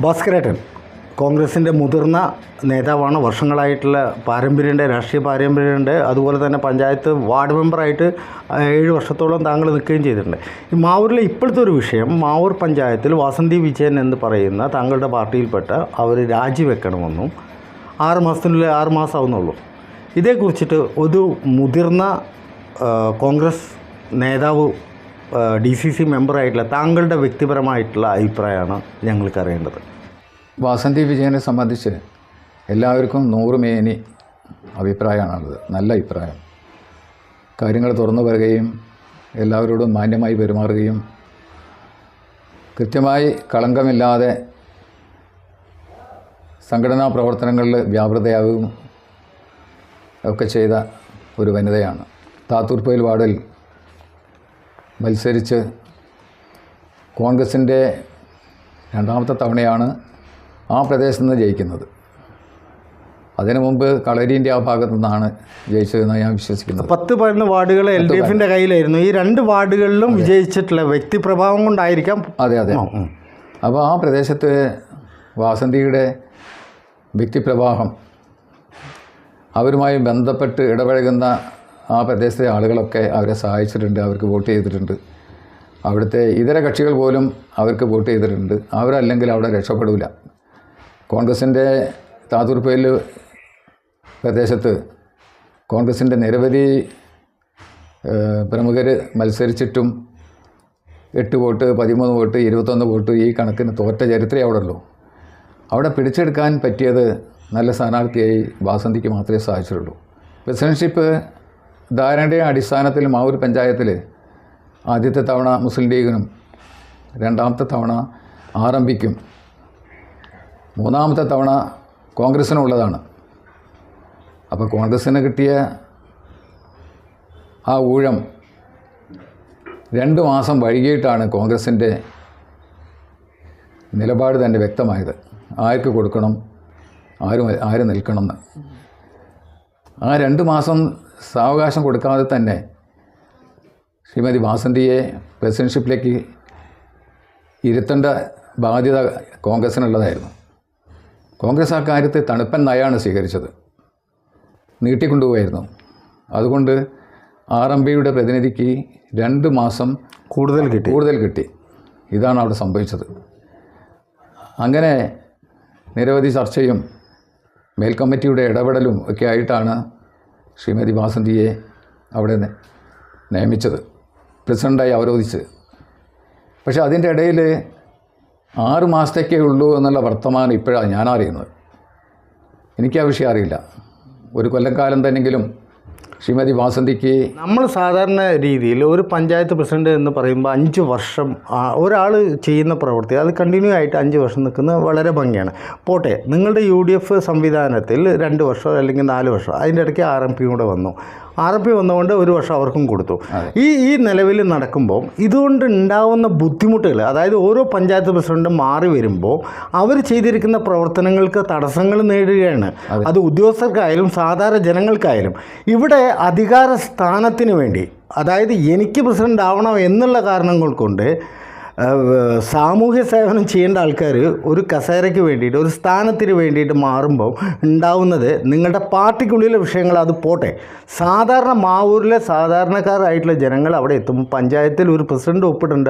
ഭാസ്കരേട്ടൻ കോൺഗ്രസിന്റെ മുതിർന്ന നേതാവാണ്. വർഷങ്ങളായിട്ടുള്ള പാരമ്പര്യമുണ്ട് രാഷ്ട്രീയ പാരമ്പര്യമുണ്ട്. അതുപോലെ തന്നെ പഞ്ചായത്ത് വാർഡ് മെമ്പറായിട്ട് ഏഴ് വർഷത്തോളം താങ്കൾ നിൽക്കുകയും ചെയ്തിട്ടുണ്ട്. ഈ മാവൂരിലെ ഇപ്പോഴത്തെ ഒരു വിഷയം മാവൂർ പഞ്ചായത്തിൽ വാസന്തി വിജയൻ എന്ന് പറയുന്ന താങ്കളുടെ പാർട്ടിയിൽപ്പെട്ട അവർ രാജിവെക്കണമെന്നും ആറ് മാസത്തിനുള്ളിൽ ആറ് മാസമാവുന്നുള്ളൂ. ഇതേക്കുറിച്ചിട്ട് ഒരു മുതിർന്ന കോൺഗ്രസ് നേതാവ് ഡി സി സി മെമ്പറായിട്ടുള്ള താങ്കളുടെ വ്യക്തിപരമായിട്ടുള്ള അഭിപ്രായമാണ് ഞങ്ങൾക്ക് അറിയേണ്ടത് വാസന്തി വിജയനെ സംബന്ധിച്ച് എല്ലാവർക്കും നൂറ് മേനി അഭിപ്രായമാണുള്ളത്. നല്ല അഭിപ്രായം. കാര്യങ്ങൾ തുറന്നു പറയുകയും എല്ലാവരോടും മാന്യമായി പെരുമാറുകയും കൃത്യമായി കളങ്കമില്ലാതെ സംഘടനാ പ്രവർത്തനങ്ങളിൽ വ്യാപൃതയാവുകയും ഒക്കെ ചെയ്ത ഒരു വനിതയാണ്. താത്തൂർപ്പയിൽ വാർഡിൽ മത്സരിച്ച് കോൺഗ്രസിന്റെ രണ്ടാമത്തെ തവണയാണ് ആ പ്രദേശത്ത് നിന്ന് ജയിക്കുന്നത്. അതിനു മുമ്പ് കളരീന്റെ ആ ഭാഗത്തു നിന്നാണ് ജയിച്ചതെന്ന് ഞാൻ വിശ്വസിക്കുന്നത്. പത്ത് പതിനൊന്ന് വാർഡുകൾ എൽ ഡി എഫിന്റെ കയ്യിലായിരുന്നു. ഈ രണ്ട് വാർഡുകളിലും വിജയിച്ചിട്ടുള്ള വ്യക്തിപ്രഭാവം കൊണ്ടായിരിക്കാം അതെ അതെ. അപ്പോൾ ആ പ്രദേശത്ത് വാസന്തിയുടെ വ്യക്തിപ്രവാഹം അവരുമായി ബന്ധപ്പെട്ട് ഇടപഴകുന്ന ആ പ്രദേശത്തെ ആളുകളൊക്കെ അവരെ സഹായിച്ചിട്ടുണ്ട് അവർക്ക് വോട്ട് ചെയ്തിട്ടുണ്ട്. അവിടുത്തെ ഇതര കക്ഷികൾ പോലും അവർക്ക് വോട്ട് ചെയ്തിട്ടുണ്ട്. അവരല്ലെങ്കിൽ അവിടെ രക്ഷപ്പെടില്ല കോൺഗ്രസിന്റെ താത്തൂർപ്പയിൽ പ്രദേശത്ത് കോൺഗ്രസിന്റെ നിരവധി പ്രമുഖർ മത്സരിച്ചിട്ടും എട്ട് വോട്ട് പതിമൂന്ന് വോട്ട് ഇരുപത്തൊന്ന് വോട്ട് ഈ കണക്കിന് തോറ്റ ചരിത്രമേ അവിടെ ഉള്ളൂ അവിടെ പിടിച്ചെടുക്കാൻ പറ്റിയത് നല്ല സ്ഥാനാർത്ഥിയായി വാസന്തിക്ക് മാത്രമേ സാധിച്ചിട്ടുള്ളൂ. പ്രസിഡൻഷിപ്പ് ധാരണയുടെ അടിസ്ഥാനത്തിൽ മാവൂർ പഞ്ചായത്തിൽ ആദ്യത്തെ തവണ മുസ്ലിം ലീഗിനും രണ്ടാമത്തെ തവണ ആർ എം പിക്കും മൂന്നാമത്തെ തവണ കോൺഗ്രസ്സിനും ഉള്ളതാണ് അപ്പോൾ കോൺഗ്രസ്സിന് കിട്ടിയ ആ ഊഴം രണ്ട് മാസം വൈകിയിട്ടാണ് കോൺഗ്രസിന്റെ നിലപാട് തന്നെ വ്യക്തമായത്. ആർക്ക് കൊടുക്കണം ആര് ആര് നിൽക്കണമെന്ന്. ആ രണ്ട് മാസം സാവകാശം കൊടുക്കാതെ തന്നെ ശ്രീമതി വാസന്തിയെ പ്രസിഡൻഷിപ്പിലേക്ക് ഇരുത്തേണ്ട ബാധ്യത കോൺഗ്രസ്സിനുള്ളതായിരുന്നു കോൺഗ്രസ് ആ കാര്യത്തെ തണുപ്പൻ നയമാണ് സ്വീകരിച്ചത്. നീട്ടിക്കൊണ്ടുപോയായിരുന്നു. അതുകൊണ്ട് ആർ എം പിയുടെ പ്രതിനിധിക്ക് രണ്ട് മാസം കൂടുതൽ കിട്ടി. കൂടുതൽ കിട്ടി. ഇതാണ് അവിടെ സംഭവിച്ചത്. അങ്ങനെ നിരവധി ചർച്ചയും മേൽക്കമ്മിറ്റിയുടെ ഇടപെടലും ഒക്കെ ആയിട്ടാണ് ശ്രീമതി വാസന്തിയെ അവിടെ നിയമിച്ചത്. പ്രസിഡന്റായി അവരോധിച്ചത്. പക്ഷേ അതിന്റെ ഇടയിൽ ആറ് മാസത്തേക്കേ ഉള്ളൂ എന്നുള്ള വർത്തമാനം ഇപ്പോഴാണ് ഞാൻ അറിയുന്നത് എനിക്ക് ആ വിഷയം അറിയില്ല. ഒരു കൊല്ലക്കാലം തന്നെങ്കിലും ശ്രീമതി വാസന്തിക്ക് നമ്മൾ സാധാരണ രീതിയിൽ ഒരു പഞ്ചായത്ത് പ്രസിഡന്റ് എന്ന് പറയുമ്പോൾ അഞ്ച് വർഷം ഒരാൾ ചെയ്യുന്ന പ്രവൃത്തി അത് കണ്ടിന്യൂ ആയിട്ട് അഞ്ച് വർഷം നിൽക്കുന്നത് വളരെ ഭംഗിയാണ്. പോട്ടെ നിങ്ങളുടെ യു സംവിധാനത്തിൽ രണ്ട് വർഷം അല്ലെങ്കിൽ നാല് വർഷം അതിന്റെ ഇടയ്ക്ക് ആർ എം പിയും കൂടെ വന്നു. ആർ പി വന്നുകൊണ്ട് ഒരു വർഷം അവർക്കും കൊടുത്തു. ഈ ഈ നിലവിൽ നടക്കുമ്പോൾ ഇതുകൊണ്ട് ഉണ്ടാവുന്ന ബുദ്ധിമുട്ടുകൾ അതായത് ഓരോ പഞ്ചായത്ത് പ്രസിഡന്റും മാറി വരുമ്പോൾ അവർ ചെയ്തിരിക്കുന്ന പ്രവർത്തനങ്ങൾക്ക് തടസ്സങ്ങൾ നേടുകയാണ് അത് ഉദ്യോഗസ്ഥർക്കായാലും സാധാരണ ജനങ്ങൾക്കായാലും. ഇവിടെ അധികാര സ്ഥാനത്തിന് വേണ്ടി അതായത് എനിക്ക് പ്രസിഡന്റ് ആവണം എന്നുള്ള കാരണങ്ങൾ കൊണ്ട് സാമൂഹ്യ സേവനം ചെയ്യേണ്ട ആൾക്കാർ ഒരു കസേരയ്ക്ക് വേണ്ടിയിട്ട് ഒരു സ്ഥാനത്തിന് വേണ്ടിയിട്ട് മാറുമ്പോൾ ഉണ്ടാവുന്നത് നിങ്ങളുടെ പാർട്ടിക്കുള്ളിലെ വിഷയങ്ങൾ അത് പോട്ടെ. സാധാരണ മാവൂരിലെ സാധാരണക്കാരായിട്ടുള്ള ജനങ്ങൾ അവിടെ എത്തും. പഞ്ചായത്തിൽ ഒരു പ്രസിഡന്റ് ഒപ്പിടേണ്ട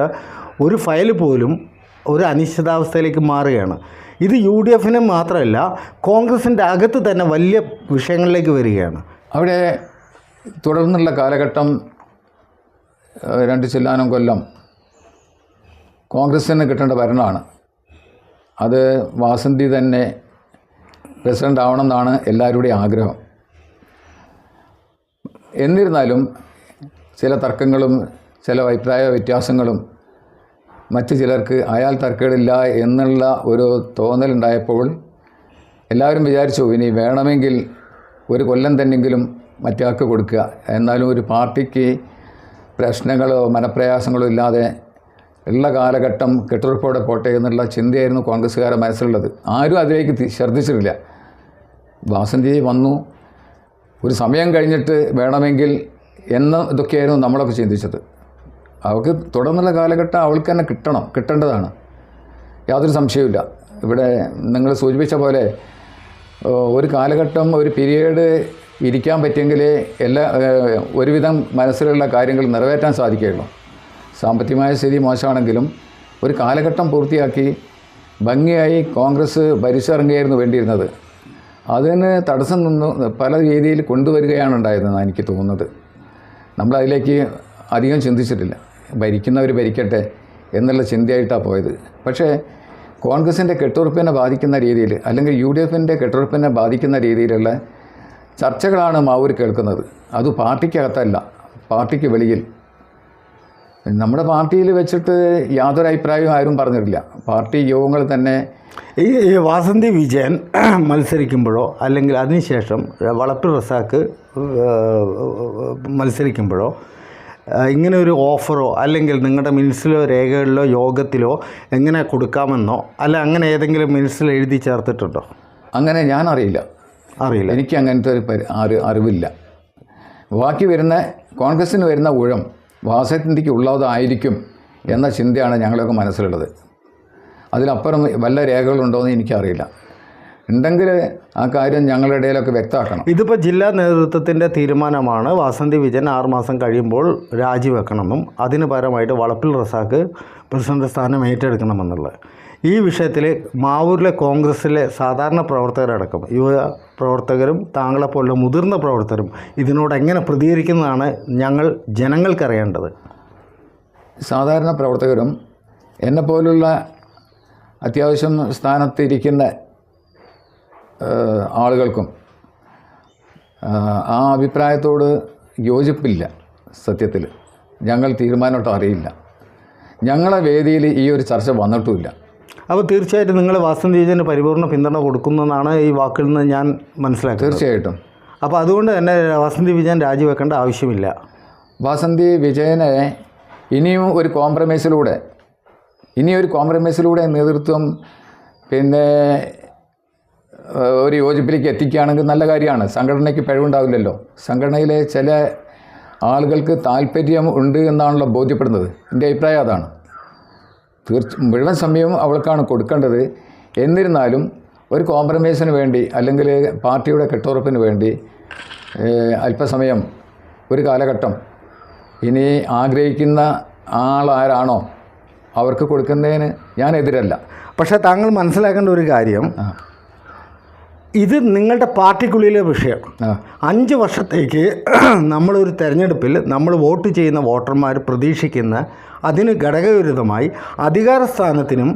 ഒരു ഫയൽ പോലും ഒരു അനിശ്ചിതാവസ്ഥയിലേക്ക് മാറുകയാണ്. ഇത് യു ഡി എഫിന് മാത്രമല്ല കോൺഗ്രസിന്റെ അകത്ത് തന്നെ വലിയ വിഷയങ്ങളിലേക്ക് വരികയാണ്. അവിടെ തുടർന്നുള്ള കാലഘട്ടം രണ്ട് ചെല്ലാനം കൊല്ലം കോൺഗ്രസ്സിന് കിട്ടേണ്ട ഭരണമാണ്. അത് വാസന്തി തന്നെ പ്രസിഡന്റ് ആവണമെന്നാണ് എല്ലാവരുടെയും ആഗ്രഹം. എന്നിരുന്നാലും ചില തർക്കങ്ങളും ചില അഭിപ്രായ വ്യത്യാസങ്ങളും മറ്റ് ചിലർക്ക് അയാൾ തർക്കമില്ല എന്നുള്ള ഒരു തോന്നലുണ്ടായപ്പോൾ എല്ലാവരും വിചാരിച്ചു ഇനി വേണമെങ്കിൽ ഒരു കൊല്ലം തന്നെങ്കിലും മറ്റേയാൾക്ക് കൊടുക്കുക. എന്നാലും ഒരു പാർട്ടിക്ക് പ്രശ്നങ്ങളോ മനപ്രയാസങ്ങളോ ഇല്ലാതെ ഉള്ള കാലഘട്ടം കെട്ടുറപ്പോടെ പോട്ടെ എന്നുള്ള ചിന്തയായിരുന്നു കോൺഗ്രസ്സുകാരുടെ മനസ്സിലുള്ളത്. ആരും അതിലേക്ക് ശ്രദ്ധിച്ചിട്ടില്ല വാസന്തി വന്നു. ഒരു സമയം കഴിഞ്ഞിട്ട് വേണമെങ്കിൽ എന്ന ഇതൊക്കെയായിരുന്നു നമ്മളൊക്കെ ചിന്തിച്ചത്. അവൾക്ക് തുടർന്നുള്ള കാലഘട്ടം അവൾക്ക് തന്നെ കിട്ടണം കിട്ടേണ്ടതാണ്. യാതൊരു സംശയവുമില്ല. ഇവിടെ നിങ്ങൾ സൂചിപ്പിച്ച പോലെ ഒരു കാലഘട്ടം ഒരു പീരീഡ് ഇരിക്കാൻ പറ്റിയെങ്കിൽ എല്ലാ ഒരുവിധം മനസ്സിലുള്ള കാര്യങ്ങൾ നിറവേറ്റാൻ സാധിക്കുകയുള്ളൂ. സാമ്പത്തികമായ സ്ഥിതി മോശമാണെങ്കിലും ഒരു കാലഘട്ടം പൂർത്തിയാക്കി ഭംഗിയായി കോൺഗ്രസ് ഭരിച്ചിറങ്ങുകയായിരുന്നു വേണ്ടിയിരുന്നത്. അതിന് തടസ്സം നിന്ന് പല രീതിയിൽ കൊണ്ടുവരികയാണ് ഉണ്ടായിരുന്നത് എനിക്ക് തോന്നുന്നത്. നമ്മൾ അതിലേക്ക് അധികം ചിന്തിച്ചിട്ടില്ല. ഭരിക്കുന്നവർ ഭരിക്കട്ടെ എന്നുള്ള ചിന്തയായിട്ടാണ് പോയത്. പക്ഷേ കോൺഗ്രസിന്റെ കെട്ടുറപ്പിനെ ബാധിക്കുന്ന രീതിയിൽ അല്ലെങ്കിൽ യു ഡി എഫിന്റെ കെട്ടുറപ്പിനെ ബാധിക്കുന്ന രീതിയിലുള്ള ചർച്ചകളാണ് മാവൂർ കേൾക്കുന്നത്. അത് പാർട്ടിക്കകത്തല്ല പാർട്ടിക്ക് വെളിയിൽ. നമ്മുടെ പാർട്ടിയിൽ വെച്ചിട്ട് യാതൊരു അഭിപ്രായവും ആരും പറഞ്ഞിട്ടില്ല. പാർട്ടി യോഗങ്ങൾ തന്നെ ഈ വാസന്തി വിജയൻ മത്സരിക്കുമ്പോഴോ അല്ലെങ്കിൽ അതിനുശേഷം വളപ്പിൽ റസാക്ക് മത്സരിക്കുമ്പോഴോ ഇങ്ങനെ ഒരു ഓഫറോ അല്ലെങ്കിൽ നിങ്ങളുടെ മിനിറ്റ്സിലോ രേഖകളിലോ യോഗത്തിലോ എങ്ങനെ കൊടുക്കാമെന്നോ അല്ല അങ്ങനെ ഏതെങ്കിലും മിനിറ്റ്സിൽ എഴുതി ചേർത്തിട്ടുണ്ടോ? അങ്ങനെ ഞാൻ അറിയില്ല. അറിയില്ല എനിക്ക് അങ്ങനത്തെ ഒരു അറിവില്ല. ബാക്കി വരുന്ന കോൺഗ്രസ്സിന് വരുന്ന ഊഴം വാസന്തിക്ക് ഉള്ളതായിരിക്കും എന്ന ചിന്തയാണ് ഞങ്ങളൊക്കെ മനസ്സിലുള്ളത്. അതിലപ്പുറം വല്ല രേഖകളുണ്ടോയെന്ന് എനിക്കറിയില്ല. ഉണ്ടെങ്കിൽ ആ കാര്യം ഞങ്ങളുടെ ഇടയിലൊക്കെ വ്യക്തമാക്കണം. ഇതിപ്പോൾ ജില്ലാ നേതൃത്വത്തിന്റെ തീരുമാനമാണ് വാസന്തി വിജയൻ ആറുമാസം കഴിയുമ്പോൾ രാജിവെക്കണമെന്നും അതിന് പരമായിട്ട് വളപ്പിൽ റസാക്ക് പ്രസിഡന്റ് സ്ഥാനം ഏറ്റെടുക്കണമെന്നുള്ളത്. ഈ വിഷയത്തിൽ മാവൂരിലെ കോൺഗ്രസ്സിലെ സാധാരണ പ്രവർത്തകരടക്കം യുവ പ്രവർത്തകരും താങ്കളെപ്പോലുള്ള മുതിർന്ന പ്രവർത്തകരും ഇതിനോട് എങ്ങനെ പ്രതികരിക്കുന്നതാണ് ഞങ്ങൾ ജനങ്ങൾക്കറിയേണ്ടത്? സാധാരണ പ്രവർത്തകരും എന്നെപ്പോലുള്ള അത്യാവശ്യം സ്ഥാനത്തിരിക്കുന്ന ആളുകൾക്കും ആ അഭിപ്രായത്തോട് യോജിപ്പില്ല സത്യത്തിൽ ഞങ്ങൾ തീരുമാനമായിട്ട് അറിയില്ല. ഞങ്ങളെ വേദിയിൽ ഈ ഒരു ചർച്ച വന്നിട്ടുമില്ല. അപ്പോൾ തീർച്ചയായിട്ടും നിങ്ങൾ വാസന്തി വിജയന് പരിപൂർണ പിന്തുണ കൊടുക്കുന്നതാണ് ഈ വാക്കിൽ നിന്ന് ഞാൻ മനസ്സിലാക്കുന്നത്. തീർച്ചയായിട്ടും. അപ്പോൾ അതുകൊണ്ട് തന്നെ വാസന്തി വിജയൻ രാജിവെക്കേണ്ട ആവശ്യമില്ല. വാസന്തി വിജയനെ ഇനിയും ഒരു കോംപ്രമൈസിലൂടെ ഇനി ഒരു കോംപ്രമൈസിലൂടെ നേതൃത്വം പിന്നെ ഒരു യോജിപ്പിലേക്ക് എത്തിക്കുകയാണെങ്കിൽ നല്ല കാര്യമാണ്. സംഘടനയ്ക്ക് പിഴവുണ്ടാവില്ലല്ലോ. സംഘടനയിലെ ചില ആളുകൾക്ക് താല്പര്യം ഉണ്ട് എന്നാണല്ലോ ബോധ്യപ്പെടുന്നത്. എന്റെ അഭിപ്രായം അതാണ്. തീർച്ച മുഴുവൻ സമയവും അവൾക്കാണ് കൊടുക്കേണ്ടത്. എന്നിരുന്നാലും ഒരു കോംപ്രമൈസിന് വേണ്ടി അല്ലെങ്കിൽ പാർട്ടിയുടെ കെട്ടുറപ്പിന് വേണ്ടി അല്പസമയം ഒരു കാലഘട്ടം ഇനി ആഗ്രഹിക്കുന്ന ആളാരാണോ അവർക്ക് കൊടുക്കുന്നതിന് ഞാൻ എതിരല്ല. പക്ഷേ താങ്കൾ മനസ്സിലാക്കേണ്ട ഒരു കാര്യം ഇത് നിങ്ങളുടെ പാർട്ടിക്കുള്ളിലെ വിഷയം. അഞ്ച് വർഷത്തേക്ക് നമ്മളൊരു തെരഞ്ഞെടുപ്പിൽ നമ്മൾ വോട്ട് ചെയ്യുന്ന വോട്ടർമാർ പ്രതീക്ഷിക്കുന്ന അതിന് ഘടകവിരുദ്ധമായി അധികാര സ്ഥാനത്തിനും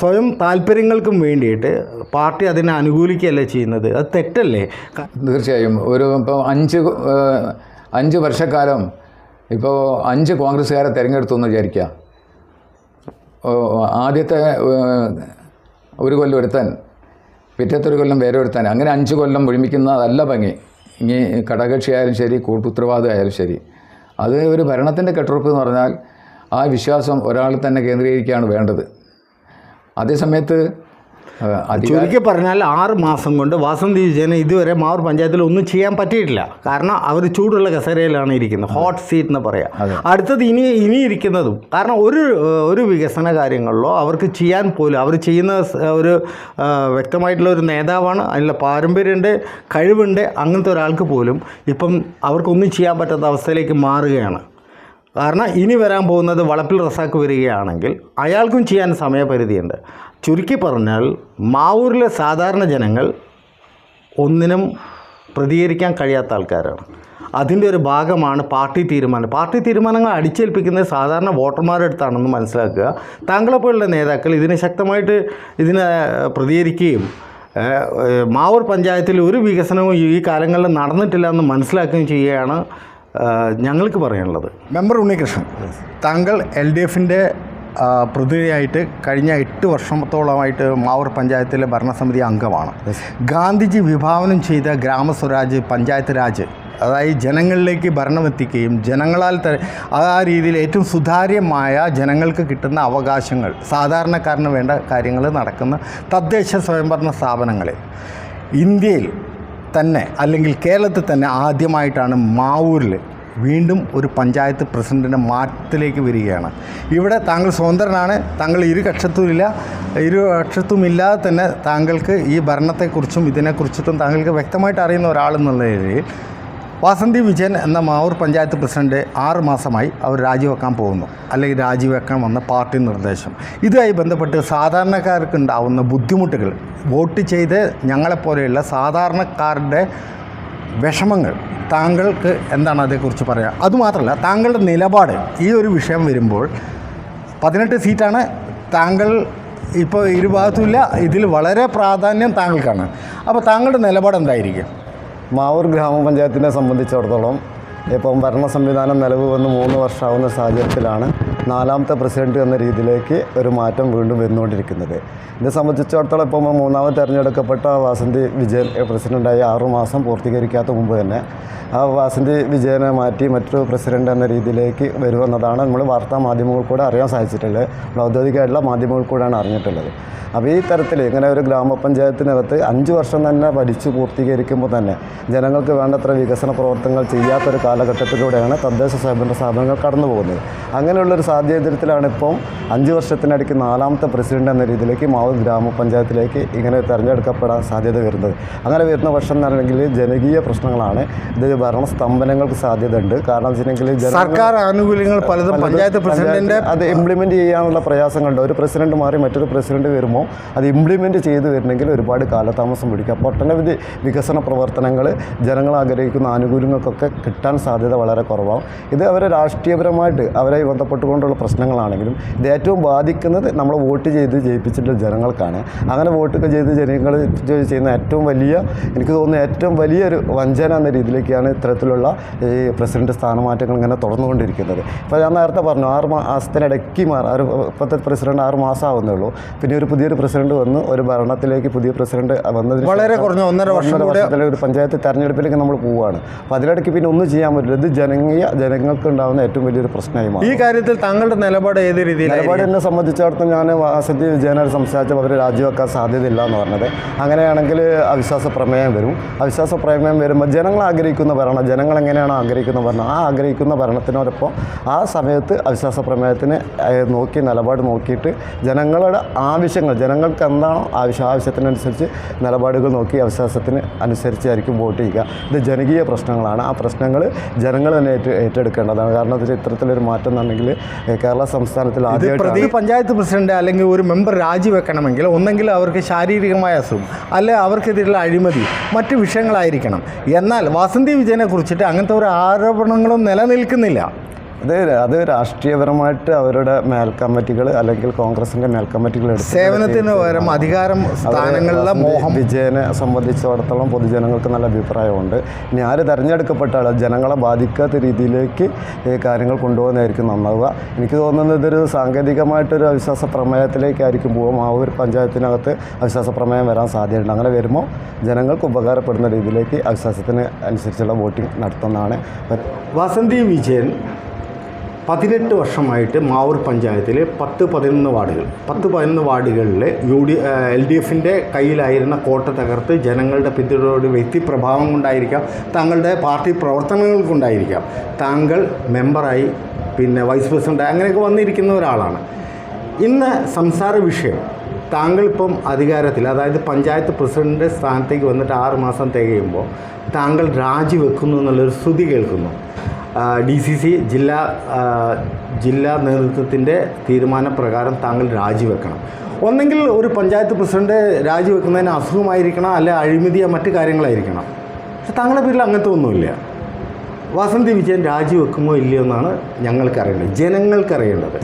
സ്വയം താല്പര്യങ്ങൾക്കും വേണ്ടിയിട്ട് പാർട്ടി അതിനെ അനുകൂലിക്കുകയല്ലേ ചെയ്യുന്നത്? അത് തെറ്റല്ലേ? തീർച്ചയായും. ഒരു ഇപ്പോൾ അഞ്ച് അഞ്ച് വർഷക്കാലം ഇപ്പോൾ അഞ്ച് കോൺഗ്രസ്സുകാരെ തിരഞ്ഞെടുത്തു എന്ന് വിചാരിക്കുക ആദ്യത്തെ ഒരു കൊല്ലം ഒരുത്താൻ പിറ്റത്തെ ഒരു കൊല്ലം വേറെ ഒരുത്താൻ അങ്ങനെ അഞ്ച് കൊല്ലം മുഴുമിക്കുന്നതല്ല ഭംഗി. ഇനി ഘടകകക്ഷിയായാലും ശരി കൂട്ടുത്തരവാദിയായാലും ശരി. അത് ഒരു ഭരണത്തിന്റെ കെട്ടുറപ്പ് എന്ന് പറഞ്ഞാൽ ആ വിശ്വാസം ഒരാൾ തന്നെ കേന്ദ്രീകരിക്കുകയാണ് വേണ്ടത്. അതേസമയത്ത് ചുരുക്കി പറഞ്ഞാൽ ആറ് മാസം കൊണ്ട് വാസന്തി വിജയന് ഇതുവരെ മാവൂർ പഞ്ചായത്തിൽ ഒന്നും ചെയ്യാൻ പറ്റിയിട്ടില്ല. കാരണം അവർ ചൂടുള്ള കസേരയിലാണ് ഇരിക്കുന്നത്. ഹോട്ട് സീറ്റ് എന്ന് പറയാം. അടുത്തത് ഇനി ഇനി ഇരിക്കുന്നതും. കാരണം ഒരു ഒരു വികസന കാര്യങ്ങളിലോ അവർക്ക് ചെയ്യാൻ പോലും അവർ ചെയ്യുന്ന ഒരു വ്യക്തമായിട്ടുള്ള ഒരു നേതാവാണ്. അതിനുള്ള പാരമ്പര്യമുണ്ട് കഴിവുണ്ട്. അങ്ങനത്തെ ഒരാൾക്ക് പോലും ഇപ്പം അവർക്കൊന്നും ചെയ്യാൻ പറ്റാത്ത അവസ്ഥയിലേക്ക് മാറുകയാണ്. കാരണം ഇനി വരാൻ പോകുന്നത് വളപ്പിൽ റസാക്ക് വരികയാണെങ്കിൽ അയാൾക്കും ചെയ്യാൻ സമയപരിധിയുണ്ട്. ചുരുക്കി പറഞ്ഞാൽ മാവൂരിലെ സാധാരണ ജനങ്ങൾ ഒന്നിനും പ്രതികരിക്കാൻ കഴിയാത്ത ആൾക്കാരാണ്. അതിന്റെ ഒരു ഭാഗമാണ് പാർട്ടി തീരുമാനം. പാർട്ടി തീരുമാനങ്ങൾ അടിച്ചേൽപ്പിക്കുന്നത് സാധാരണ വോട്ടർമാരുടെ അടുത്താണെന്ന് മനസ്സിലാക്കുക. താങ്കളെപ്പോലുള്ള നേതാക്കൾ ഇതിനെ ശക്തമായിട്ട് ഇതിനെ പ്രതികരിക്കുകയും മാവൂർ പഞ്ചായത്തിൽ ഒരു വികസനവും ഈ കാലങ്ങളിൽ നടന്നിട്ടില്ല എന്ന് മനസ്സിലാക്കുകയും ചെയ്യുകയാണ് ഞങ്ങൾക്ക് പറയാനുള്ളത്. മെമ്പർ ഉണ്ണികൃഷ്ണൻ താങ്കൾ എൽ ഡി എഫിന്റെ പ്രതിനിധിയായിട്ട് കഴിഞ്ഞ എട്ട് വർഷത്തോളമായിട്ട് മാവൂർ പഞ്ചായത്തിലെ ഭരണസമിതി അംഗമാണ്. ഗാന്ധിജി വിഭാവനം ചെയ്ത ഗ്രാമസ്വരാജ് പഞ്ചായത്ത് രാജ് അതായത് ജനങ്ങളിലേക്ക് ഭരണം എത്തിക്കുകയും ജനങ്ങളാൽ ത ആ രീതിയിൽ ഏറ്റവും സുതാര്യമായ ജനങ്ങൾക്ക് കിട്ടുന്ന അവകാശങ്ങൾ സാധാരണക്കാരന് വേണ്ട കാര്യങ്ങൾ നടക്കുന്ന തദ്ദേശ സ്വയംഭരണ സ്ഥാപനങ്ങളിൽ ഇന്ത്യയിൽ തന്നെ അല്ലെങ്കിൽ കേരളത്തിൽ തന്നെ ആദ്യമായിട്ടാണ് മാവൂരിൽ വീണ്ടും ഒരു പഞ്ചായത്ത് പ്രസിഡന്റിന്റെ മാറ്റത്തിലേക്ക് വരികയാണ്. ഇവിടെ താങ്കൾ സ്വതന്ത്രനാണ് താങ്കൾ ഇരു കക്ഷത്തുമില്ല തന്നെ താങ്കൾക്ക് ഈ ഭരണത്തെക്കുറിച്ചും ഇതിനെക്കുറിച്ചിട്ടും താങ്കൾക്ക് വ്യക്തമായിട്ട് അറിയുന്ന ഒരാളെന്നുള്ള നിലയിൽ വാസന്തി വിജയൻ എന്ന മാവൂർ പഞ്ചായത്ത് പ്രസിഡന്റ് ആറ് മാസമായി അവർ രാജിവെക്കാൻ പോകുന്നു. അല്ലെങ്കിൽ രാജിവെക്കാൻ വന്ന പാർട്ടി നിർദ്ദേശം. ഇതുമായി ബന്ധപ്പെട്ട് സാധാരണക്കാർക്ക് ഉണ്ടാവുന്ന ബുദ്ധിമുട്ടുകൾ വോട്ട് ചെയ്ത് ഞങ്ങളെപ്പോലെയുള്ള സാധാരണക്കാരുടെ വിഷമങ്ങൾ താങ്കൾക്ക് എന്താണ് അതേക്കുറിച്ച് പറയുക അതുമാത്രമല്ല താങ്കളുടെ നിലപാട് ഈ ഒരു വിഷയം വരുമ്പോൾ പതിനെട്ട് സീറ്റാണ്. താങ്കൾ ഇപ്പോൾ ഇരുഭാഗത്തുമില്ല ഇതിൽ വളരെ പ്രാധാന്യം താങ്കൾക്കാണ്. അപ്പോൾ താങ്കളുടെ നിലപാട് എന്തായിരിക്കും? മാവൂർ ഗ്രാമപഞ്ചായത്തിനെ സംബന്ധിച്ചിടത്തോളം ഇപ്പം ഭരണ സംവിധാനം നിലവ് വന്ന് മൂന്ന് വർഷമാവുന്ന സാഹചര്യത്തിലാണ് നാലാമത്തെ പ്രസിഡന്റ് എന്ന രീതിയിലേക്ക് ഒരു മാറ്റം വീണ്ടും വന്നുകൊണ്ടിരിക്കുന്നത്. ഇത് സംബന്ധിച്ചിടത്തോളം ഇപ്പം മൂന്നാമത് തിരഞ്ഞെടുക്കപ്പെട്ട വാസന്തി വിജയൻ പ്രസിഡന്റായി ആറുമാസം പൂർത്തീകരിക്കാത്ത മുമ്പ് തന്നെ ആ വാസന്തി വിജയനെ മാറ്റി മറ്റൊരു പ്രസിഡന്റ് എന്ന രീതിയിലേക്ക് വരുമെന്നതാണ് നമ്മൾ വാർത്താ മാധ്യമങ്ങൾ കൂടെ അറിയാൻ സാധിച്ചിട്ടുള്ളത്. നമ്മൾ ഔദ്യോഗികമായിട്ടുള്ള മാധ്യമങ്ങൾ കൂടെയാണ് അറിഞ്ഞിട്ടുള്ളത്. അപ്പോൾ ഈ തരത്തിൽ ഇങ്ങനെ ഒരു ഗ്രാമപഞ്ചായത്തിനകത്ത് അഞ്ച് വർഷം തന്നെ ഭരിച്ചു പൂർത്തീകരിക്കുമ്പോൾ തന്നെ ജനങ്ങൾക്ക് വേണ്ടത്ര വികസന പ്രവർത്തനങ്ങൾ ചെയ്യാത്തൊരു കാലഘട്ടത്തിലൂടെയാണ് തദ്ദേശ സ്വയംഭരണ സ്ഥാപനങ്ങൾ കടന്നു പോകുന്നത് അങ്ങനെയുള്ളൊരു സാഹചര്യത്തിലാണ് ഇപ്പം അഞ്ച് വർഷത്തിനിടയ്ക്ക് നാലാമത്തെ പ്രസിഡന്റ് എന്ന രീതിയിലേക്ക് മാവൂർ ഗ്രാമപഞ്ചായത്തിലേക്ക് ഇങ്ങനെ തിരഞ്ഞെടുക്കപ്പെടാൻ സാധ്യത വരുന്നത്. അങ്ങനെ വരുന്ന വർഷം എന്ന് പറഞ്ഞെങ്കിൽ ജനകീയ പ്രശ്നങ്ങളാണ്. ഇത് ഭരണസ്തംഭനങ്ങൾക്ക് സാധ്യതയുണ്ട്. കാരണം വെച്ചിട്ടുണ്ടെങ്കിൽ സർക്കാർ ആനുകൂല്യങ്ങൾ പലതും പഞ്ചായത്ത് പ്രസിഡന്റിന്റെ അത് ഇംപ്ലിമെന്റ് ചെയ്യാനുള്ള പ്രയാസങ്ങളുണ്ട്. ഒരു പ്രസിഡന്റ് മാറി മറ്റൊരു പ്രസിഡന്റ് വരുമ്പോൾ അത് ഇംപ്ലിമെന്റ് ചെയ്തു വരണമെങ്കിൽ ഒരുപാട് കാലതാമസം പിടിക്കും. അപ്പോൾ ഒട്ടനവധി വികസന പ്രവർത്തനങ്ങൾ ജനങ്ങൾ ആഗ്രഹിക്കുന്ന ആനുകൂല്യങ്ങൾക്കൊക്കെ കിട്ടാൻ സാധ്യത വളരെ കുറവാകും ഇത് അവരെ രാഷ്ട്രീയപരമായിട്ട് അവരെ ബന്ധപ്പെട്ടുകൊണ്ടുള്ള പ്രശ്നങ്ങളാണെങ്കിലും ഇത് ഏറ്റവും ബാധിക്കുന്നത് നമ്മൾ വോട്ട് ചെയ്ത് ജയിപ്പിച്ചിട്ടുള്ള ജനങ്ങൾക്കാണ്. അങ്ങനെ വോട്ടൊക്കെ ചെയ്ത് ജനങ്ങൾ ചെയ്യുന്ന ഏറ്റവും വലിയ എനിക്ക് തോന്നുന്ന ഏറ്റവും വലിയൊരു വഞ്ചന എന്ന രീതിയിലേക്കാണ് ഇത്തരത്തിലുള്ള ഈ പ്രസിഡന്റ് സ്ഥാനമാറ്റങ്ങൾ ഇങ്ങനെ തുടർന്നുകൊണ്ടിരിക്കുന്നത്. ഇപ്പോൾ ഞാൻ നേരത്തെ പറഞ്ഞു ആറ് മാസത്തിനിടയ്ക്ക് മാറി ഒരു ഇപ്പോഴത്തെ പ്രസിഡന്റ് ആറ് മാസം ആവുന്നേ ഉള്ളൂ പിന്നെ ഒരു പുതിയൊരു പ്രസിഡന്റ് വന്ന് ഒരു ഭരണത്തിലേക്ക് പുതിയ പ്രസിഡന്റ് വന്നതിന് വളരെ കുറഞ്ഞ ഒന്നര വർഷം വർഷത്തിലെ ഒരു പഞ്ചായത്ത് തെരഞ്ഞെടുപ്പിലേക്ക് നമ്മൾ പോവുകയാണ്. അപ്പോൾ അതിലിടയ്ക്ക് പിന്നെ ഒന്നും ചെയ്യാൻ പറ്റില്ല. ഇത് ജനകീയ ജനങ്ങൾക്ക് ഉണ്ടാകുന്ന ഏറ്റവും വലിയൊരു പ്രശ്നമായി മാറും. ഈ കാര്യത്തിൽ താങ്കളുടെ നിലപാട് ഏത് രീതിയിൽ നിലപാട് എന്നെ സംബന്ധിച്ചിടത്തോളം ഞാൻ വാസന്തി വിജയനായിട്ട് സംസാരിച്ചപ്പോൾ അവർ രാജിവെക്കാൻ സാധ്യതയില്ല എന്ന് പറഞ്ഞത്. അങ്ങനെയാണെങ്കിൽ അവിശ്വാസ പ്രമേയം വരും. അവിശ്വാസ പ്രമേയം വരുമ്പോൾ ജനങ്ങൾ ആഗ്രഹിക്കുന്ന ഭരണം ജനങ്ങൾ എങ്ങനെയാണ് ആഗ്രഹിക്കുന്ന ഭരണം? ആ ആഗ്രഹിക്കുന്ന ഭരണത്തിനോടൊപ്പം ആ സമയത്ത് അവിശ്വാസ പ്രമേയത്തിന് നോക്കി നിലപാട് നോക്കിയിട്ട് ജനങ്ങളുടെ ആവശ്യങ്ങൾ ജനങ്ങൾക്ക് എന്താണോ ആവശ്യം ആവശ്യത്തിനനുസരിച്ച് നിലപാടുകൾ നോക്കി അവിശ്വാസത്തിന് അനുസരിച്ചായിരിക്കും വോട്ട് ചെയ്യുക. ഇത് ജനകീയ പ്രശ്നങ്ങളാണ്. ആ പ്രശ്നങ്ങൾ ജനങ്ങൾ തന്നെ ഏറ്റെടുക്കേണ്ടതാണ്. കാരണം ഇതിൽ ഇത്തരത്തിലൊരു മാറ്റം എന്നുണ്ടെങ്കിൽ കേരള സംസ്ഥാനത്തിൽ ആദ്യമായിട്ട് പ്രതി പഞ്ചായത്ത് പ്രസിഡന്റ് അല്ലെങ്കിൽ ഒരു മെമ്പർ രാജിവെക്കണമെങ്കിൽ ഒന്നെങ്കിൽ അവർക്ക് ശാരീരികമായ അസുഖം അല്ലെ അവർക്കെതിരെയുള്ള അഴിമതി മറ്റു വിഷയങ്ങളായിരിക്കണം. എന്നാൽ വാസന്തി വിജയനെ കുറിച്ചിട്ട് അങ്ങനത്തെ ഒരു ആരോപണങ്ങളും നിലനിൽക്കുന്നില്ല. അത് അത് രാഷ്ട്രീയപരമായിട്ട് അവരുടെ മേൽക്കമ്മിറ്റികൾ അല്ലെങ്കിൽ കോൺഗ്രസിന്റെ മേൽക്കമ്മിറ്റികൾ സേവനത്തിന് പകരം അധികാരം സ്ഥാനങ്ങളിലെ മോഹം വിജയനെ സംബന്ധിച്ചിടത്തോളം പൊതുജനങ്ങൾക്ക് നല്ല അഭിപ്രായമുണ്ട്. ഇനി ആര് തെരഞ്ഞെടുക്കപ്പെട്ട ആൾ ജനങ്ങളെ ബാധിക്കാത്ത രീതിയിലേക്ക് ഈ കാര്യങ്ങൾ കൊണ്ടുപോകുന്നതായിരിക്കും നന്നാവുക. എനിക്ക് തോന്നുന്നത് ഇതൊരു സാങ്കേതികമായിട്ടൊരു അവിശ്വാസ പ്രമേയത്തിലേക്കായിരിക്കും പോകും. ആ ഒരു പഞ്ചായത്തിനകത്ത് അവിശ്വാസ പ്രമേയം വരാൻ സാധ്യതയുണ്ട്. അങ്ങനെ വരുമ്പോൾ ജനങ്ങൾക്ക് ഉപകാരപ്പെടുന്ന രീതിയിലേക്ക് അവിശ്വാസത്തിന് അനുസരിച്ചുള്ള വോട്ടിംഗ് നടത്തുന്നതാണ്. വസന്തി വിജയൻ പതിനെട്ട് വർഷമായിട്ട് മാവൂർ പഞ്ചായത്തിലെ പത്ത് പതിനൊന്ന് വാർഡുകൾ. പത്ത് പതിനൊന്ന് വാർഡുകളിൽ യു ഡി എൽ ഡി എഫിന്റെ കയ്യിലായിരുന്ന കോട്ട തകർത്ത് ജനങ്ങളുടെ പിന്തുണയോട് വ്യക്തിപ്രഭാവം കൊണ്ടായിരിക്കാം താങ്കളുടെ പാർട്ടി പ്രവർത്തനങ്ങൾ കൊണ്ടായിരിക്കാം. താങ്കൾ മെമ്പറായി പിന്നെ വൈസ് പ്രസിഡന്റ് അങ്ങനെയൊക്കെ വന്നിരിക്കുന്ന ഒരാളാണ്. ഇന്ന് സംസാര വിഷയം താങ്കൾ ഇപ്പം അധികാരത്തിൽ അതായത് പഞ്ചായത്ത് പ്രസിഡന്റ് സ്ഥാനത്തേക്ക് വന്നിട്ട് ആറ് മാസം തികയുമ്പോൾ താങ്കൾ രാജിവെക്കുന്നു എന്നുള്ളൊരു ശ്രുതി കേൾക്കുന്നു. ഡി സി സി ജില്ലാ ജില്ലാ നേതൃത്വത്തിന്റെ തീരുമാനപ്രകാരം താങ്കൾ രാജിവെക്കണം. ഒന്നെങ്കിൽ ഒരു പഞ്ചായത്ത് പ്രസിഡന്റ് രാജിവെക്കുന്നതിന് അസുഖമായിരിക്കണം അല്ലെ അഴിമതിയോ മറ്റു കാര്യങ്ങളായിരിക്കണം. പക്ഷെ താങ്കളുടെ പേരിൽ അങ്ങനത്തെ ഒന്നുമില്ല. വസന്തി വിജയൻ രാജിവെക്കുമോ ഇല്ലയോ എന്നാണ് ഞങ്ങൾക്കറിയേണ്ടത് ജനങ്ങൾക്കറിയേണ്ടത്.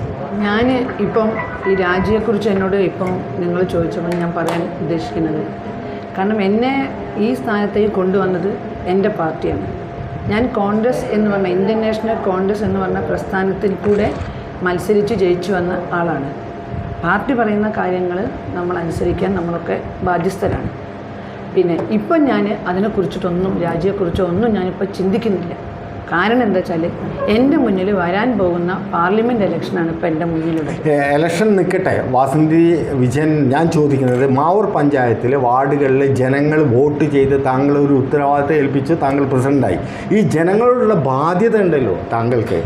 ഞാൻ ഇപ്പം ഈ രാജിയെക്കുറിച്ച് എന്നോട് ഇപ്പം നിങ്ങൾ ചോദിച്ചപ്പോൾ ഞാൻ പറയാൻ ഉദ്ദേശിക്കുന്നത് കാരണം എന്നെ ഈ സ്ഥാനത്തേക്ക് കൊണ്ടുവന്നത് എന്റെ പാർട്ടിയാണ്. ഞാൻ കോൺഗ്രസ് എന്ന് പറഞ്ഞ ഇന്ത്യൻ നാഷണൽ കോൺഗ്രസ് എന്ന് പറഞ്ഞ പ്രസ്ഥാനത്തിൽ കൂടെ മത്സരിച്ച് ജയിച്ചു വന്ന ആളാണ്. പാർട്ടി പറയുന്ന കാര്യങ്ങൾ നമ്മൾ അനുസരിക്കാൻ നമ്മളൊക്കെ ബാധ്യസ്ഥരാണ്. പിന്നെ ഇപ്പം ഞാൻ അതിനെക്കുറിച്ചിട്ടൊന്നും രാജ്യത്തെക്കുറിച്ചോ ഒന്നും ഞാനിപ്പോൾ ചിന്തിക്കുന്നില്ല. കാരണം എന്താ വെച്ചാൽ എന്റെ മുന്നിൽ വരാൻ പോകുന്ന പാർലമെന്റ് ഇലക്ഷനാണ് ഇപ്പം എന്റെ മുന്നിലുള്ളത്. ഇലക്ഷൻ നിൽക്കട്ടെ. വാസന്തി വിജയൻ ഞാൻ ചോദിക്കുന്നത് മാവൂർ പഞ്ചായത്തിലെ വാർഡുകളിൽ ജനങ്ങൾ വോട്ട് ചെയ്ത് താങ്കൾ ഒരു ഉത്തരവാദിത്തം ഏൽപ്പിച്ച് താങ്കൾ പ്രസിഡന്റായി ഈ ജനങ്ങളോടുള്ള ബാധ്യത ഉണ്ടല്ലോ താങ്കൾക്ക്.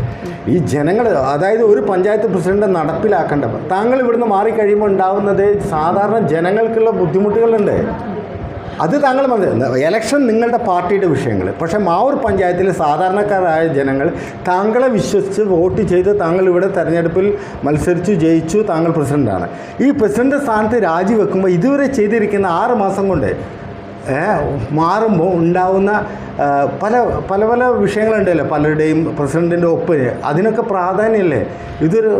ഈ ജനങ്ങൾ അതായത് ഒരു പഞ്ചായത്ത് പ്രസിഡന്റ് നടപ്പിലാക്കേണ്ടത് താങ്കൾ ഇവിടുന്ന് മാറിക്കഴിയുമ്പോൾ ഉണ്ടാവുന്നത് സാധാരണ ജനങ്ങൾക്കുള്ള ബുദ്ധിമുട്ടുകളുണ്ട്. അത് താങ്കൾ പറഞ്ഞത് എലക്ഷൻ നിങ്ങളുടെ പാർട്ടിയുടെ വിഷയങ്ങൾ. പക്ഷേ മാവൂർ പഞ്ചായത്തിലെ സാധാരണക്കാരായ ജനങ്ങൾ താങ്കളെ വിശ്വസിച്ച് വോട്ട് ചെയ്ത് താങ്കൾ ഇവിടെ തെരഞ്ഞെടുപ്പിൽ മത്സരിച്ച് ജയിച്ചു താങ്കൾ പ്രസിഡന്റാണ് ഈ പ്രസിഡന്റ് സ്ഥാനത്ത് രാജിവെക്കുമ്പോൾ ഇതുവരെ ചെയ്തിരിക്കുന്ന ആറ് മാസം കൊണ്ട് മാറുമ്പോൾ ഉണ്ടാവുന്ന പല പല പല വിഷയങ്ങളുണ്ടല്ലോ. പലരുടെയും പ്രസിഡന്റിന്റെ ഒപ്പ് അതിനൊക്കെ പ്രാധാന്യമല്ലേ ഇതൊരു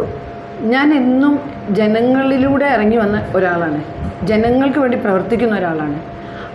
ഞാൻ എന്നും ജനങ്ങളിലൂടെ ഇറങ്ങി വന്ന ഒരാളാണ്. ജനങ്ങൾക്ക് വേണ്ടി പ്രവർത്തിക്കുന്ന ഒരാളാണ്.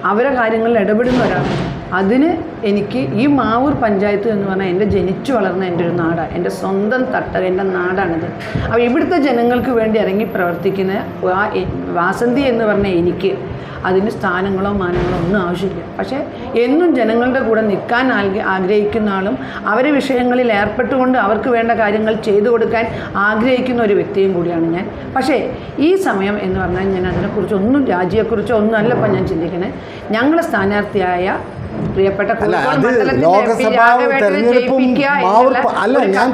അവരെ കാര്യങ്ങളിൽ ഇടപെടുന്ന ഒരാളാണ് അതിന് എനിക്ക് ഈ മാവൂർ പഞ്ചായത്ത് എന്ന് പറഞ്ഞാൽ എന്റെ ജനിച്ചു വളർന്ന എന്റെ ഒരു നാടാണ്. എന്റെ സ്വന്തം തട്ട എന്റെ നാടാണിത്. അപ്പോൾ ഇവിടുത്തെ ജനങ്ങൾക്ക് വേണ്ടി ഇറങ്ങി പ്രവർത്തിക്കുന്ന ആ വാസന്തി എന്ന് പറഞ്ഞ എനിക്ക് അതിന് സ്ഥാനങ്ങളോ മാനങ്ങളോ ഒന്നും ആവശ്യമില്ല. പക്ഷേ എന്നും ജനങ്ങളുടെ കൂടെ നിൽക്കാൻ ആഗ്ര- ആഗ്രഹിക്കുന്ന ആളും അവരെ വിഷയങ്ങളിൽ ഏർപ്പെട്ടുകൊണ്ട് അവർക്ക് വേണ്ട കാര്യങ്ങൾ ചെയ്തു കൊടുക്കാൻ ആഗ്രഹിക്കുന്ന ഒരു വ്യക്തിയും കൂടിയാണ് ഞാൻ. പക്ഷേ ഈ സമയം എന്ന് പറഞ്ഞാൽ ഞാൻ അതിനെക്കുറിച്ചൊന്നും ഒന്നും അല്ലപ്പം ഞാൻ ചിന്തിക്കുന്നത്. ഞങ്ങളുടെ സ്ഥാനാർത്ഥിയായ പ്രിയപ്പെട്ട അല്ല ലോകസഭാ തെരഞ്ഞെടുപ്പും ഞാൻ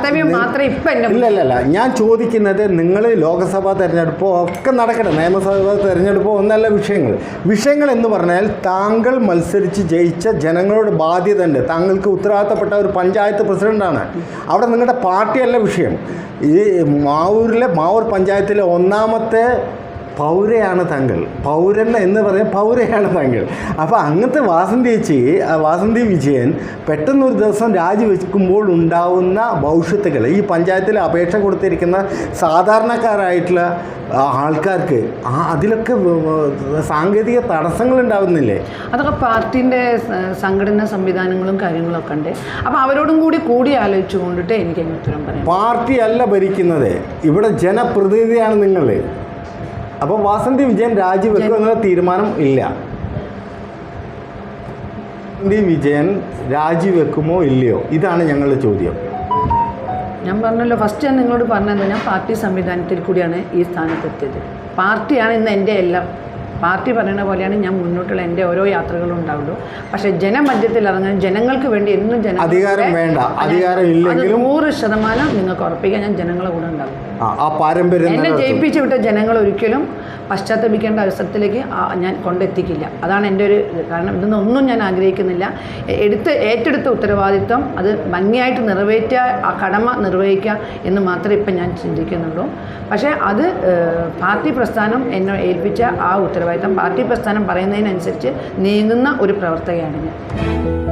ഇല്ല ഇല്ല ഇല്ല. ഞാൻ ചോദിക്കുന്നത് നിങ്ങൾ ലോകസഭാ തെരഞ്ഞെടുപ്പോ ഒക്കെ നടക്കട്ടെ. നിയമസഭാ തെരഞ്ഞെടുപ്പോ ഒന്നല്ല വിഷയങ്ങൾ വിഷയങ്ങൾ എന്ന് പറഞ്ഞാൽ താങ്കൾ മത്സരിച്ച് ജയിച്ച ജനങ്ങളോട് ബാധ്യത ഉണ്ട് താങ്കൾക്ക് ഉത്തരവാദിത്തപ്പെട്ട ഒരു പഞ്ചായത്ത് പ്രസിഡന്റാണ്. അവിടെ നിങ്ങളുടെ പാർട്ടിയല്ല വിഷയം. ഈ മാവൂരിലെ മാവൂർ പഞ്ചായത്തിലെ ഒന്നാമത്തെ പൗരയാണ് താങ്കൾ. പൗരൻ എന്ന് പറയാൻ പൗരയാണ് താങ്കൾ. അപ്പോൾ അങ്ങനത്തെ വാസന്തി ചേച്ചി വാസന്തി വിജയൻ പെട്ടെന്നൊരു ദിവസം രാജിവെക്കുമ്പോൾ ഉണ്ടാവുന്ന ഭവിഷ്യത്തുകൾ ഈ പഞ്ചായത്തിൽ അപേക്ഷ കൊടുത്തിരിക്കുന്ന സാധാരണക്കാരായിട്ടുള്ള ആൾക്കാർക്ക് ആ അതിലൊക്കെ സാങ്കേതിക തടസ്സങ്ങൾ ഉണ്ടാവുന്നില്ലേ? അതൊക്കെ പാർട്ടീന്റെ സംഘടനാ സംവിധാനങ്ങളും കാര്യങ്ങളൊക്കെ ഉണ്ട്. അപ്പോൾ അവരോടും കൂടി കൂടി ആലോചിച്ചു കൊണ്ടിട്ട് എനിക്ക് ഉത്തരം പറയാം. പാർട്ടിയല്ല ഭരിക്കുന്നത്. ഇവിടെ ജനപ്രതിനിധിയാണ് നിങ്ങൾ അപ്പോൾ വാസന്തി വിജയൻ രാജിവെക്കുക എന്ന തീരുമാനം ഇല്ല. വാസന്തി വിജയൻ രാജിവെക്കുമോ ഇല്ലയോ? ഇതാണ് ഞങ്ങളുടെ ചോദ്യം. ഞാൻ പറഞ്ഞല്ലോ ഫസ്റ്റ് ഞാൻ നിങ്ങളോട് പറഞ്ഞത് ഞാൻ പാർട്ടി സംവിധാനത്തിൽ കൂടിയാണ് ഈ സ്ഥാനത്തെത്തിയത്. പാർട്ടിയാണ് ഇന്ന് എന്റെ എല്ലാം. പാർട്ടി പറയുന്ന പോലെയാണ് ഞാൻ മുന്നോട്ടുള്ള എന്റെ ഓരോ യാത്രകളും ഉണ്ടാവുള്ളൂ പക്ഷെ ജനമധ്യത്തിൽ ഇറങ്ങാൻ ജനങ്ങൾക്ക് വേണ്ടി എന്നും ജന അധികാരം വേണ്ട. അധികാരം ഇല്ലെങ്കിലും- നൂറ് ശതമാനം നിങ്ങൾക്ക് ഉറപ്പിക്കാൻ ഞാൻ ജനങ്ങളെ കൂടെ ഉണ്ടാവും എന്നെ. ജയിപ്പിച്ചു വിട്ട ജനങ്ങൾ ഒരിക്കലും പശ്ചാത്തപിക്കേണ്ട അവസരത്തിലേക്ക് ഞാൻ കൊണ്ടെത്തിക്കില്ല. അതാണ് എന്റെ ഒരു കാരണം ഇതൊന്നും ഞാൻ ആഗ്രഹിക്കുന്നില്ല. എടുത്ത് ഏറ്റെടുത്ത ഉത്തരവാദിത്വം അത് ഭംഗിയായിട്ട് നിറവേറ്റുക ആ കടമ നിർവഹിക്കുക എന്ന് മാത്രമേ ഇപ്പം ഞാൻ ചിന്തിക്കുന്നുള്ളൂ. പക്ഷേ അത് പാർട്ടി പ്രസ്ഥാനം എന്നെ ഏൽപ്പിച്ച ആ ഉത്തരവാദിത്വം പാർട്ടി പ്രസ്ഥാനം പറയുന്നതിനനുസരിച്ച് നീങ്ങുന്ന ഒരു പ്രവർത്തകയാണ് ഞാൻ.